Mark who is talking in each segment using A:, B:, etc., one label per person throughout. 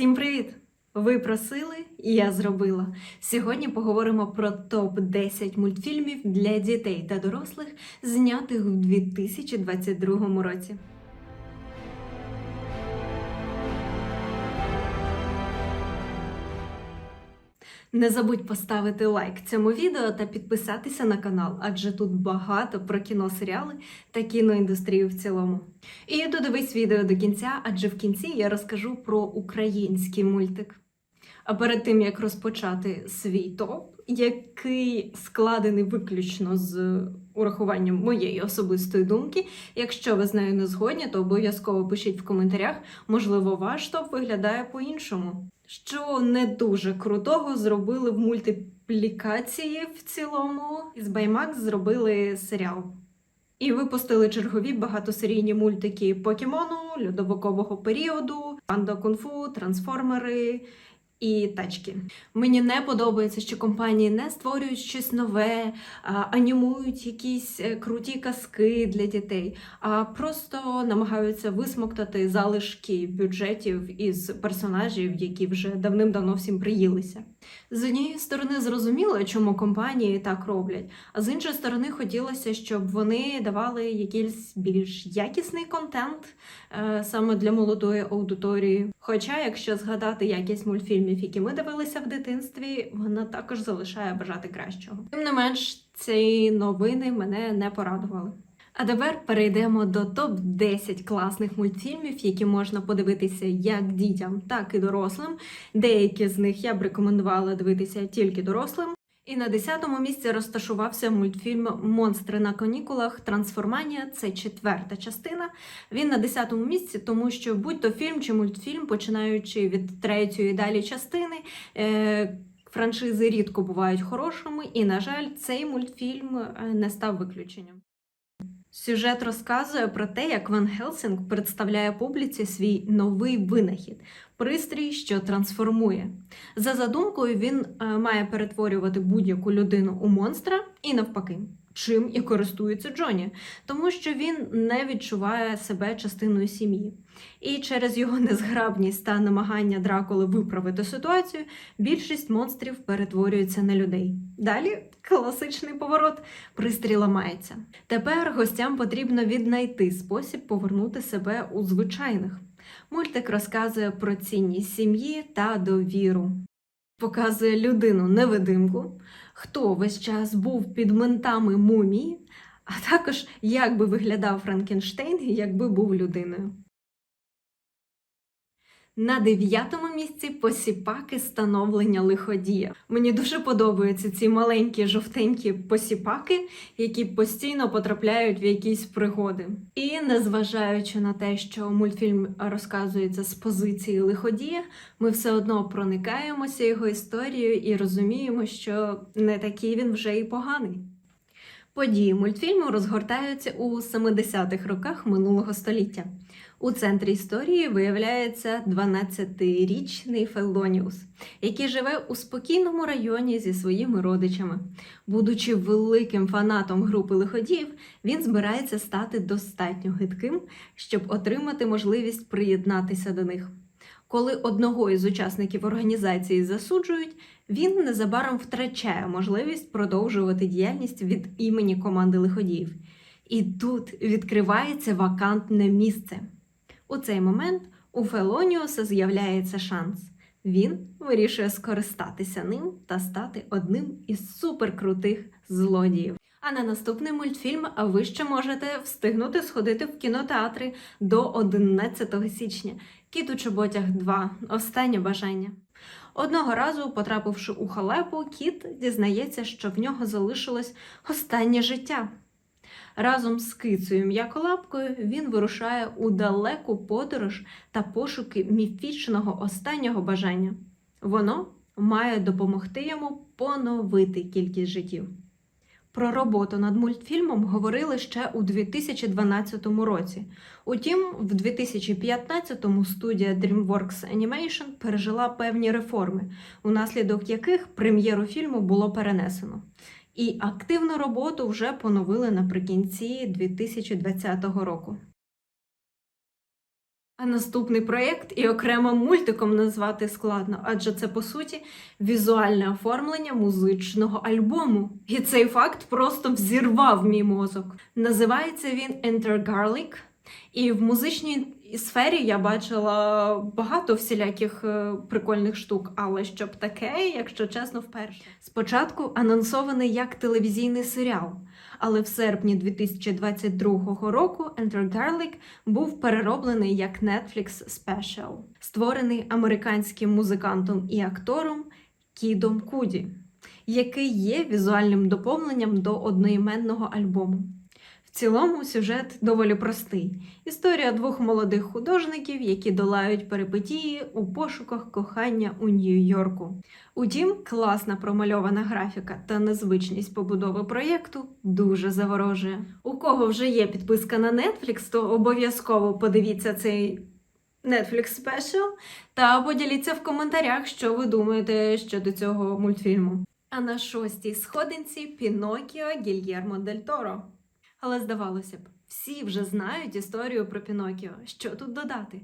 A: Всім привіт! Ви просили, і я зробила. Сьогодні поговоримо про топ 10 мультфільмів для дітей та дорослих, знятих у 2022 році. Не забудь поставити лайк цьому відео та підписатися на канал, адже тут багато про кіно, серіали та кіноіндустрію в цілому. І додивись відео до кінця, адже в кінці я розкажу про український мультик. А перед тим як розпочати свій топ, який складений виключно з урахуванням моєї особистої думки, якщо ви з нею не згодні, то обов'язково пишіть в коментарях, можливо, ваш топ виглядає по-іншому. Що не дуже крутого зробили в мультиплікації в цілому. Із Баймакс зробили серіал. І випустили чергові багатосерійні мультики Покемону, льодовикового періоду, Панда Кунг-фу, Трансформери і тачки. Мені не подобається, що компанії не створюють щось нове, анімують якісь е, круті казки для дітей, а просто намагаються висмоктати залишки бюджетів із персонажів, які вже давним-давно всім приїлися. З однієї сторони, зрозуміло, чому компанії так роблять, а з іншої сторони, хотілося, щоб вони давали якийсь більш якісний контент е, саме для молодої аудиторії. Хоча, якщо згадати якість мультфільмів, які ми дивилися в дитинстві, вона також залишає бажати кращого. Тим не менш, ці новини мене не порадували. А тепер перейдемо до топ 10 класних мультфільмів, які можна подивитися як дітям, так і дорослим. Деякі з них я б рекомендувала дивитися тільки дорослим. І на 10-му місці розташувався мультфільм Монстри на канікулах. Трансформанія це четверта частина. Він на 10-му місці, тому що будь-то фільм чи мультфільм, починаючи від третьої далі частини. Е- Франшизи рідко бувають хорошими, і, на жаль, цей мультфільм е, не став виключенням. Сюжет розказує про те, як Ван Хелсинг представляє публіці свій новий винахід пристрій, що трансформує. За задумкою, він е, має перетворювати будь-яку людину у монстра і навпаки. Чим і користується Джоні, тому що він не відчуває себе частиною сім'ї. І через його незграбність та намагання Дракули виправити ситуацію, більшість монстрів перетворюється на людей. Далі класичний поворот, пристрій ламається. Тепер гостям потрібно віднайти спосіб повернути себе у звичайних. Мультик розказує про цінність сім'ї та довіру. Показує людину невидимку, хто весь час був під ментами мумії, а також як би виглядав Франкенштейн, якби був людиною. На дев'ятому місці посіпаки становлення лиходія. Мені дуже подобаються ці маленькі жовтенькі посіпаки, які постійно потрапляють в якісь пригоди. І незважаючи на те, що мультфільм розказується з позиції лиходія, ми все одно проникаємося його історією і розуміємо, що не такий він вже і поганий. Події мультфільму розгортаються у 70-х роках минулого століття. У центрі історії виявляється 12-річний Фелоніус, який живе у спокійному районі зі своїми родичами. Будучи великим фанатом групи лиходіїв, він збирається стати достатньо гидким, щоб отримати можливість приєднатися до них. Коли одного із учасників організації засуджують, він незабаром втрачає можливість продовжувати діяльність від імені команди лиходіїв. І тут відкривається вакантне місце. У цей момент у Фелоніуса з'являється шанс. Він вирішує скористатися ним та стати одним із суперкрутих злодіїв. А на наступний мультфільм ви ще можете встигнути сходити в кінотеатри до 11 січня. Кіт у чоботях 2. Останнє бажання. Одного разу, потрапивши у халепу, кіт дізнається, що в нього залишилось останнє життя. Разом з кицею м'яколапкою він вирушає у далеку подорож та пошуки міфічного останнього бажання. Воно має допомогти йому поновити кількість життів. Про роботу над мультфільмом говорили ще у 2012 році. Утім, в 2015-му студія DreamWorks Animation пережила певні реформи, унаслідок яких прем'єру фільму було перенесено. І активну роботу вже поновили наприкінці 2020 року. А наступний проєкт і окремо мультиком назвати складно, адже це по суті візуальне оформлення музичного альбому. І цей факт просто взірвав мій мозок. Називається він Enter Garlic, і в музичній сфері я бачила багато всіляких е, прикольних штук, але щоб таке, якщо чесно, вперше. Спочатку анонсований як телевізійний серіал, але в серпні 2022 року Enter Garlic був перероблений як Netflix Special, створений американським музикантом і актором Кідом Куді, який є візуальним доповненням до одноіменного альбому. В цілому сюжет доволі простий. Історія двох молодих художників, які долають перипетії у пошуках кохання у Нью-Йорку. Утім, класна промальована графіка та незвичність побудови проєкту дуже заворожує. У кого вже є підписка на Netflix, то обов'язково подивіться цей Netflix Special та поділіться в коментарях, що ви думаєте щодо цього мультфільму. А на шостій сходинці Пінокіо Гільєрмо Дель Торо. Але здавалося б, всі вже знають історію про Пінокіо. Що тут додати?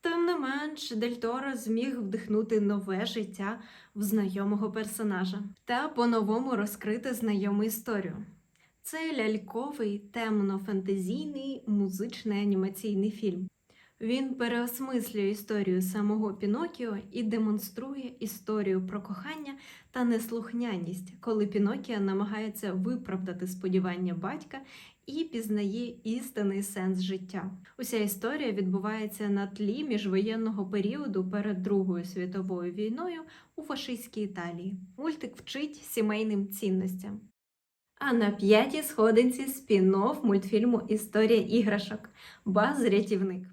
A: Тим не менш, Дель Торо зміг вдихнути нове життя в знайомого персонажа та по-новому розкрити знайому історію. Це ляльковий, темно-фентезійний музичний анімаційний фільм. Він переосмислює історію самого Пінокіо і демонструє історію про кохання та неслухняність, коли Пінокіо намагається виправдати сподівання батька і пізнає істинний сенс життя. Уся історія відбувається на тлі міжвоєнного періоду перед Другою світовою війною у фашистській Італії. Мультик вчить сімейним цінностям. А на п'ятій сходинці спін-офф мультфільму Історія іграшок Баз рятівник.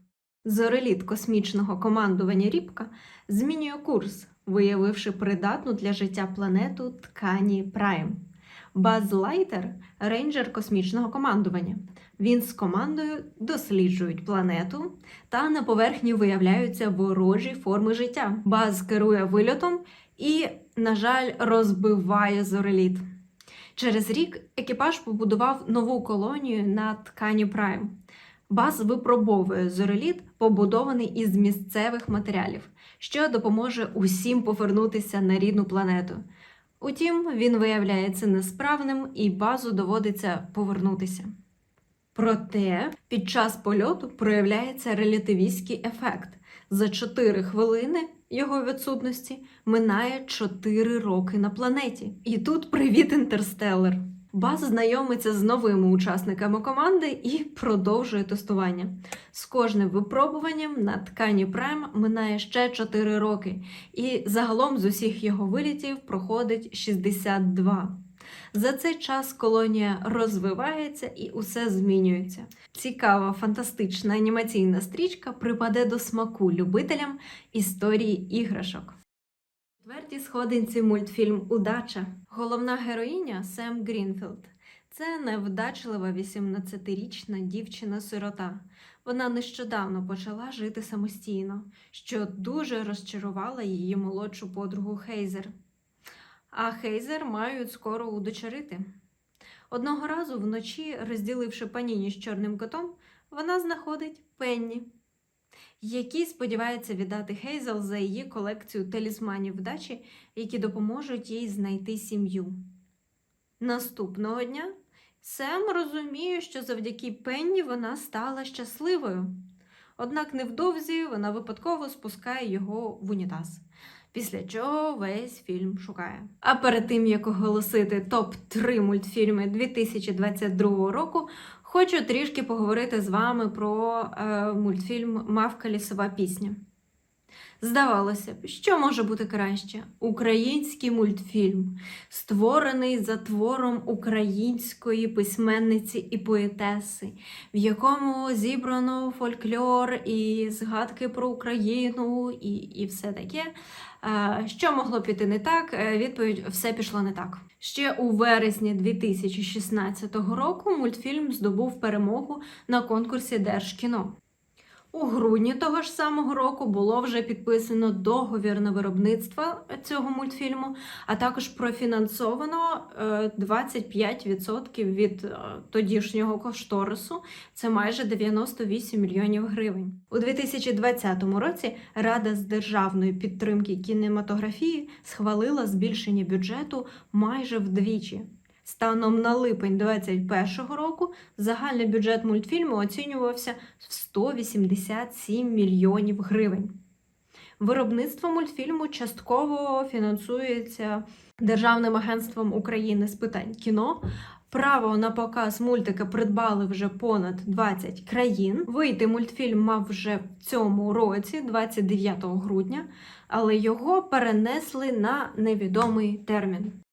A: Зореліт космічного командування Рібка змінює курс, виявивши придатну для життя планету ткані Прайм. Баз Лайтер рейнджер космічного командування. Він з командою досліджують планету, та на поверхні виявляються ворожі форми життя. Баз керує вильотом і, на жаль, розбиває зореліт. Через рік екіпаж побудував нову колонію на ткані Прайм. Баз випробовує зореліт, побудований із місцевих матеріалів, що допоможе усім повернутися на рідну планету. Утім, він виявляється несправним і базу доводиться повернутися. Проте під час польоту проявляється релятивістський ефект. За 4 хвилини його відсутності минає 4 роки на планеті. І тут привіт, інтерстелер! Баз знайомиться з новими учасниками команди і продовжує тестування. З кожним випробуванням на ткані Прайм минає ще 4 роки, і загалом з усіх його вилітів проходить 62. За цей час колонія розвивається і усе змінюється. Цікава, фантастична анімаційна стрічка припаде до смаку любителям історії іграшок. У четвертій сходинці мультфільм Удача. Головна героїня Сем Грінфілд. Це невдачлива 18-річна дівчина-сирота. Вона нещодавно почала жити самостійно, що дуже розчарувала її молодшу подругу Хейзер. А Хейзер мають скоро удочерити. Одного разу вночі, розділивши паніні з чорним котом, вона знаходить Пенні, який сподівається віддати Хейзел за її колекцію талісманів вдачі, які допоможуть їй знайти сім'ю. Наступного дня Сем розуміє, що завдяки Пенні вона стала щасливою. Однак невдовзі вона випадково спускає його в унітаз. Після чого весь фільм шукає. А перед тим як оголосити топ-3 мультфільми 2022 року, хочу трішки поговорити з вами про е, мультфільм Мавка лісова пісня. Здавалося б, що може бути краще? Український мультфільм, створений за твором української письменниці і поетеси, в якому зібрано фольклор і згадки про Україну, і, і все таке. Що могло піти не так? Е, Відповідь все пішло не так. Ще у вересні 2016 року мультфільм здобув перемогу на конкурсі Держкіно. У грудні того ж самого року було вже підписано договір на виробництво цього мультфільму, а також профінансовано е, 25% від е, тодішнього кошторису. Це майже 98 мільйонів гривень. У 2020 році Рада з державної підтримки кінематографії схвалила збільшення бюджету майже вдвічі. Станом на липень 2021 року загальний бюджет мультфільму оцінювався в 187 мільйонів гривень. Виробництво мультфільму частково фінансується Державним агентством України з питань кіно. Право на показ мультика придбали вже понад 20 країн. Вийти мультфільм мав вже в цьому році, 29 грудня, але його перенесли на невідомий термін.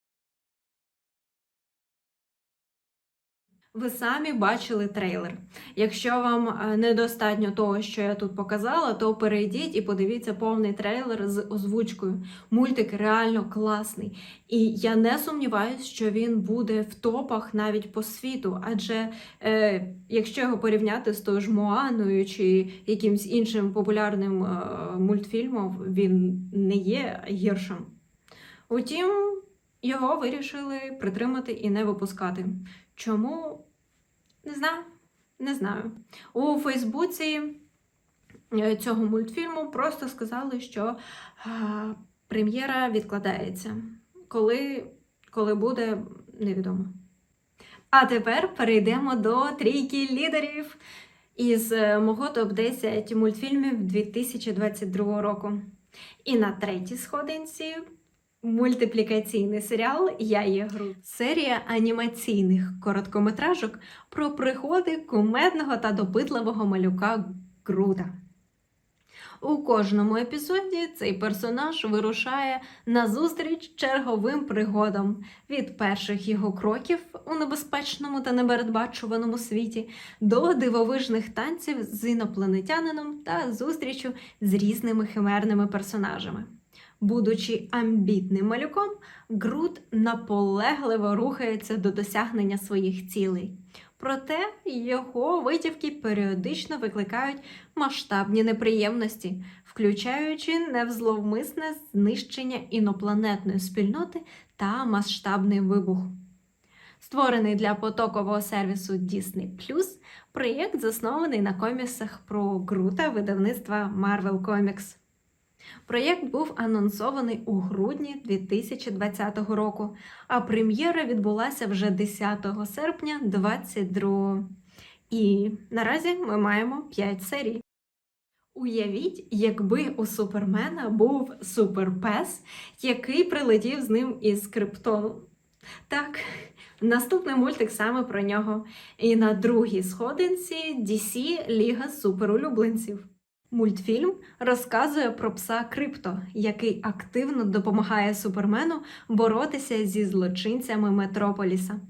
A: Ви самі бачили трейлер. Якщо вам е, недостатньо того, що я тут показала, то перейдіть і подивіться повний трейлер з озвучкою. Мультик реально класний. І я не сумніваюся, що він буде в топах навіть по світу. Адже е, якщо його порівняти з тою ж Моаною чи якимсь іншим популярним е, мультфільмом, він не є гіршим. Утім, його вирішили притримати і не випускати. Чому? Не знаю. Не знаю. У Фейсбуці е, цього мультфільму просто сказали, що а, прем'єра відкладається. Коли, коли буде, невідомо. А тепер перейдемо до трійки лідерів із е, мого топ-10 мультфільмів 2022 року. І на третій сходинці Мультиплікаційний серіал Я є Грут. Серія анімаційних короткометражок про пригоди кумедного та допитливого малюка Грута. У кожному епізоді цей персонаж вирушає назустріч черговим пригодам від перших його кроків у небезпечному та непередбачуваному світі до дивовижних танців з інопланетянином та зустрічю з різними химерними персонажами. Будучи амбітним малюком, Грут наполегливо рухається до досягнення своїх цілей. Проте його витівки періодично викликають масштабні неприємності, включаючи невзловмисне знищення інопланетної спільноти та масштабний вибух. Створений для потокового сервісу Disney+, проєкт заснований на коміксах про Грута видавництва Marvel Comics. Проєкт був анонсований у грудні 2020 року, а прем'єра відбулася вже 10 серпня 2022. І наразі ми маємо 5 серій. Уявіть, якби у Супермена був суперпес, який прилетів з ним із Криптону. Так, наступний мультик саме про нього. І на другій сходинці DC Ліга суперулюбленців. Мультфільм розказує про пса Крипто, який активно допомагає супермену боротися зі злочинцями Метрополіса.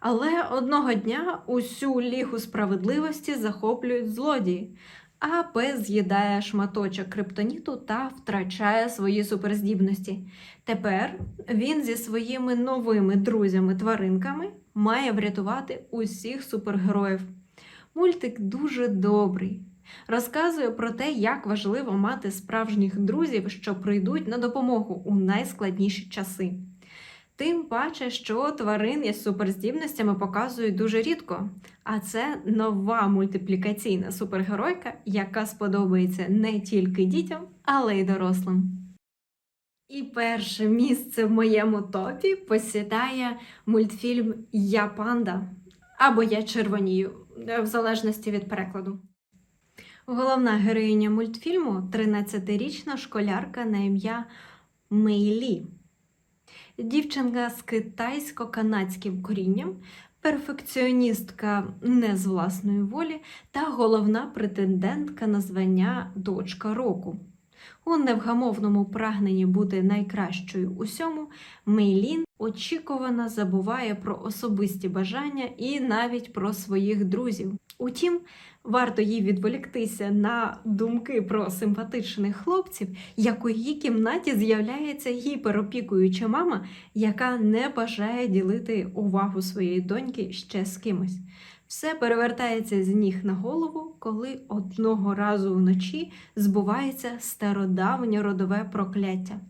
A: Але одного дня усю лігу справедливості захоплюють злодії, а пес з'їдає шматочок криптоніту та втрачає свої суперздібності. Тепер він зі своїми новими друзями-тваринками має врятувати усіх супергероїв. Мультик дуже добрий. Розказує про те, як важливо мати справжніх друзів, що прийдуть на допомогу у найскладніші часи. Тим паче, що тварин із суперздібностями показують дуже рідко, а це нова мультиплікаційна супергеройка, яка сподобається не тільки дітям, але й дорослим. І перше місце в моєму топі посідає мультфільм Я панда або Я червонію, в залежності від перекладу. Головна героїня мультфільму 13-річна школярка на ім'я Мейлі. Дівчинка з китайсько-канадським корінням, перфекціоністка не з власної волі та головна претендентка на звання дочка року. У невгамовному прагненні бути найкращою усьому, Мейлін очікувано забуває про особисті бажання і навіть про своїх друзів. Утім, варто їй відволіктися на думки про симпатичних хлопців, як у її кімнаті з'являється гіперопікуюча мама, яка не бажає ділити увагу своєї доньки ще з кимось. Все перевертається з ніг на голову, коли одного разу вночі збувається стародавнє родове прокляття.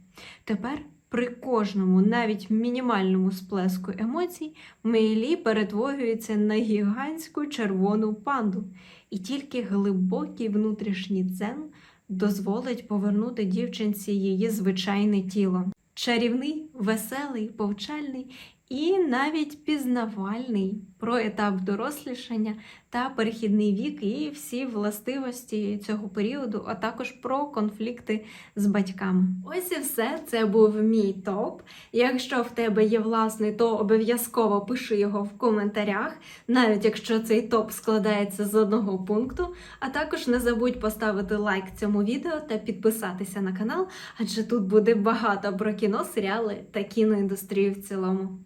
A: Тепер При кожному, навіть мінімальному сплеску емоцій, Мейлі перетворюється на гігантську червону панду, і тільки глибокий внутрішній дзен дозволить повернути дівчинці її звичайне тіло. Чарівний, веселий, повчальний і навіть пізнавальний про етап дорослішання та перехідний вік і всі властивості цього періоду, а також про конфлікти з батьками. Ось і все. Це був мій топ. Якщо в тебе є власний, то обов'язково пиши його в коментарях, навіть якщо цей топ складається з одного пункту. А також не забудь поставити лайк цьому відео та підписатися на канал, адже тут буде багато про кіно, серіали та кіноіндустрію в цілому.